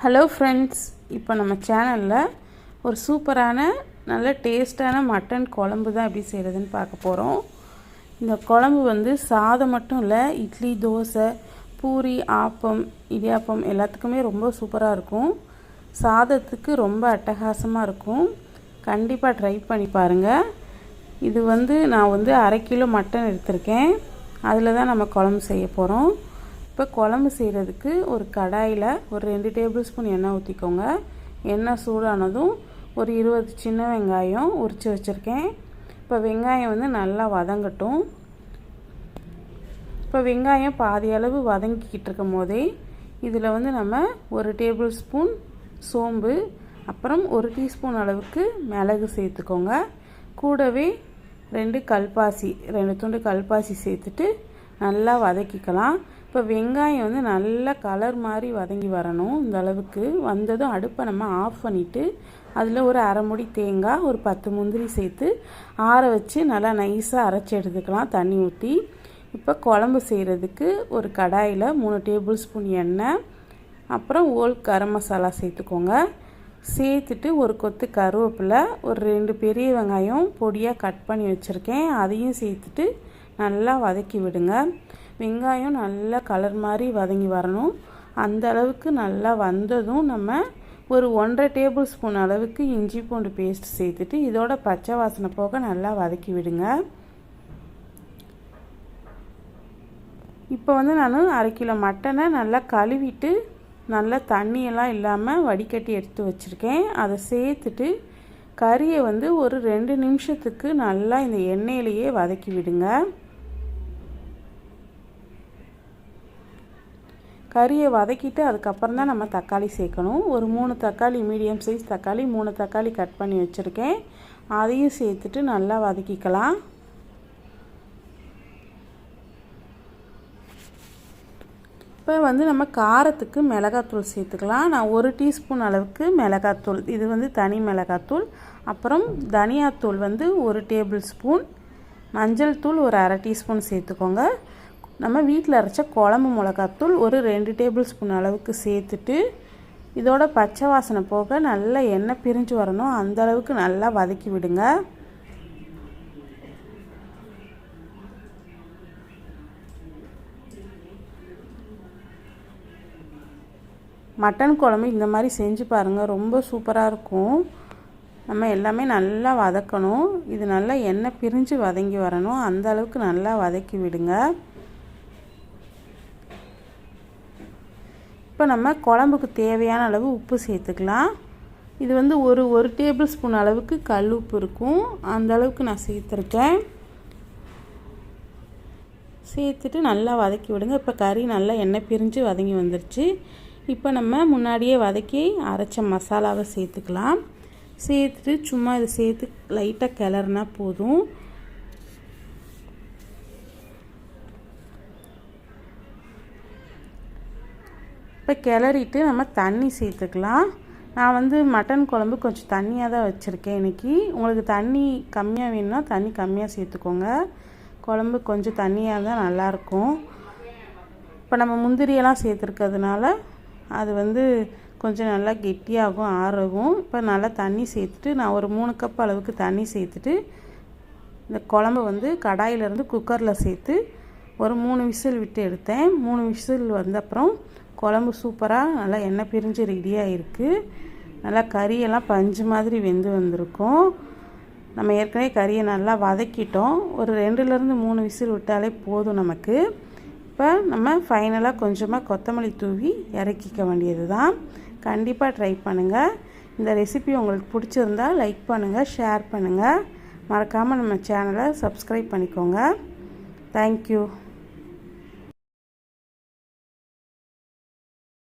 Hello friends இப்போ நம்ம சேனலில் ஒரு சூப்பரான நல்ல டேஸ்டான மட்டன் குழம்பு தான் எப்படி செய்கிறதுன்னு பார்க்க போகிறோம் இந்த குழம்பு வந்து சாதம் மட்டும் இல்லை இட்லி தோசை பூரி ஆப்பம் இடியாப்பம் எல்லாத்துக்குமே ரொம்ப சூப்பராக இருக்கும். சாதத்துக்கு ரொம்ப அட்டகாசமாக இருக்கும். கண்டிப்பாக ட்ரை பண்ணி பாருங்கள் இது வந்து நான் வந்து அரை கிலோ மட்டன் எடுத்திருக்கேன். அதில் தான் நம்ம குழம்பு செய்ய போகிறோம் இப்போ குழம்பு செய்கிறதுக்கு ஒரு கடாயில் ஒரு ரெண்டு டேபிள் ஸ்பூன் எண்ணெய் ஊற்றிக்கோங்க. எண்ணெய் சூடானதும் ஒரு இருபது சின்ன வெங்காயம் உரித்து வச்சுருக்கேன். இப்போ வெங்காயம் வந்து நல்லா வதங்கட்டும். இப்போ வெங்காயம் பாதி அளவு வதங்கிக்கிட்டு இருக்கும் போதே இதில் வந்து நம்ம ஒரு டேபிள் ஸ்பூன் சோம்பு அப்புறம் ஒரு டீஸ்பூன் அளவுக்கு மிளகு சேர்த்துக்கோங்க. கூடவே ரெண்டு கல்பாசி ரெண்டு துண்டு கல்பாசி சேர்த்துட்டு நல்லா வதக்கிக்கலாம். இப்போ வெங்காயம் வந்து நல்லா கலர் மாதிரி வதங்கி வரணும் இந்த அளவுக்கு. வந்ததும் அடுப்பை நம்ம ஆஃப் பண்ணிவிட்டு அதில் ஒரு அரை முடி தேங்காய் ஒரு பத்து முந்திரி சேர்த்து ஆற வச்சு நல்லா நைஸாக அரைச்சி எடுத்துக்கலாம் தண்ணி ஊற்றி இப்போ குழம்பு செய்கிறதுக்கு ஒரு கடாயில் மூணு டேபிள் ஸ்பூன் எண்ணெய் அப்புறம் ஓல் கரம் மசாலா சேர்த்துக்கோங்க. சேர்த்துட்டு ஒரு கொத்து கருவேப்பிலை ஒரு ரெண்டு பெரிய வெங்காயம் பொடியாக கட் பண்ணி வச்சுருக்கேன். அதையும் சேர்த்துட்டு நல்லா வதக்கி விடுங்க. வெங்காயம் நல்லா கலர் மாதிரி வதங்கி வரணும். அந்த அளவுக்கு நல்லா வந்ததும் நம்ம ஒரு ஒன்றரை டேபிள் ஸ்பூன் அளவுக்கு இஞ்சி பூண்டு பேஸ்ட் சேர்த்துட்டு இதோட பச்சை வாசனை போக நல்லா வதக்கி விடுங்க. இப்போ வந்து நான் அரை கிலோ மட்டனை நல்லா கழுவிட்டு நல்லா தண்ணியெல்லாம் இல்லாமல் வடிகட்டி எடுத்து வச்சுருக்கேன். அதை சேர்த்துட்டு கறியை வந்து ஒரு ரெண்டு நிமிஷத்துக்கு நல்லா இந்த எண்ணெயிலேயே வதக்கி விடுங்க. கறியை வதக்கிட்டு அதுக்கப்புறம் தான் நம்ம தக்காளி சேர்க்கணும். ஒரு மூணு தக்காளி மீடியம் சைஸ் தக்காளி மூணு தக்காளி கட் பண்ணி வச்சுருக்கேன். அதையும் சேர்த்துட்டு நல்லா வதக்கிக்கலாம். இப்போ வந்து நம்ம காரத்துக்கு மிளகாத்தூள் சேர்த்துக்கலாம். நான் ஒரு டீஸ்பூன் அளவுக்கு மிளகாத்தூள். இது வந்து தனி மிளகாத்தூள். அப்புறம் தனியாத்தூள் வந்து ஒரு டேபிள் ஸ்பூன். மஞ்சள் தூள் ஒரு அரை டீஸ்பூன் சேர்த்துக்கோங்க. நம்ம வீட்டில் அரைச்ச குழம்பு மிளகாத்தூள் ஒரு ரெண்டு டேபிள் ஸ்பூன் அளவுக்கு சேர்த்துட்டு இதோட பச்சை வாசனை போக நல்லா எண்ணெய் பிரிஞ்சு வரணும். அந்த அளவுக்கு நல்லா வதக்கி விடுங்க. மட்டன் குழம்பு இந்த மாதிரி செஞ்சு பாருங்கள் ரொம்ப சூப்பராக இருக்கும். நம்ம எல்லாமே நல்லா வதக்கணும். இது நல்லா எண்ணெய் பிரிஞ்சு வதங்கி வரணும். அந்த அளவுக்கு நல்லா வதக்கி விடுங்க. இப்போ நம்ம குழம்புக்கு தேவையான அளவு உப்பு சேர்த்துக்கலாம். இது வந்து ஒரு ஒரு டேபிள் ஸ்பூன் அளவுக்கு கல் உப்பு இருக்கும். அந்த அளவுக்கு நான் சேர்த்துருக்கேன். சேர்த்துட்டு நல்லா வதக்கி விடுங்க. இப்போ கறி நல்லா எண்ணெய் பிரிஞ்சு வதங்கி வந்துருச்சு. இப்போ நம்ம முன்னாடியே வதக்கி அரைச்ச மசாலாவை சேர்த்துக்கலாம். சேர்த்துட்டு சும்மா இதை சேர்த்து லைட்டாக கிளறுனா போதும். இப்போ கிளறிட்டு நம்ம தண்ணி சேர்த்துக்கலாம். நான் வந்து மட்டன் குழம்பு கொஞ்சம் தண்ணியாக தான் வச்சுருக்கேன் இன்றைக்கி உங்களுக்கு தண்ணி கம்மியாக வேணும்னா தண்ணி கம்மியாக சேர்த்துக்கோங்க. குழம்பு கொஞ்சம் தண்ணியாக தான் நல்லாயிருக்கும். இப்போ நம்ம முந்திரியெல்லாம் சேர்த்துருக்கிறதுனால அது வந்து கொஞ்சம் நல்லா கெட்டியாகும் ஆறவும் இப்போ நல்லா தண்ணி சேர்த்துட்டு நான் ஒரு மூணு கப் அளவுக்கு தண்ணி சேர்த்துட்டு இந்த குழம்பு வந்து கடாயிலேருந்து குக்கரில் சேர்த்து ஒரு மூணு விசில் விட்டு எடுத்தேன். மூணு விசில் வந்த அப்புறம் குழம்பு சூப்பராக நல்லா எண்ணெய் பிரிஞ்சு ரெடியாக இருக்குது நல்லா கறியெல்லாம் பஞ்சு மாதிரி வெந்து வந்திருக்கும். நம்ம ஏற்கனவே கறியை நல்லா வதக்கிட்டோம். ஒரு ரெண்டுலேருந்து மூணு விசில் விட்டாலே போதும் நமக்கு. இப்போ நம்ம ஃபைனலாக கொஞ்சமாக கொத்தமல்லி தூவி இறக்கிக்க வேண்டியது தான் கண்டிப்பாக ட்ரை பண்ணுங்கள் இந்த ரெசிபி உங்களுக்கு பிடிச்சிருந்தா லைக் பண்ணுங்கள் ஷேர் பண்ணுங்கள் மறக்காமல் நம்ம சேனலை சப்ஸ்கிரைப் பண்ணிக்கோங்க. தேங்க்யூ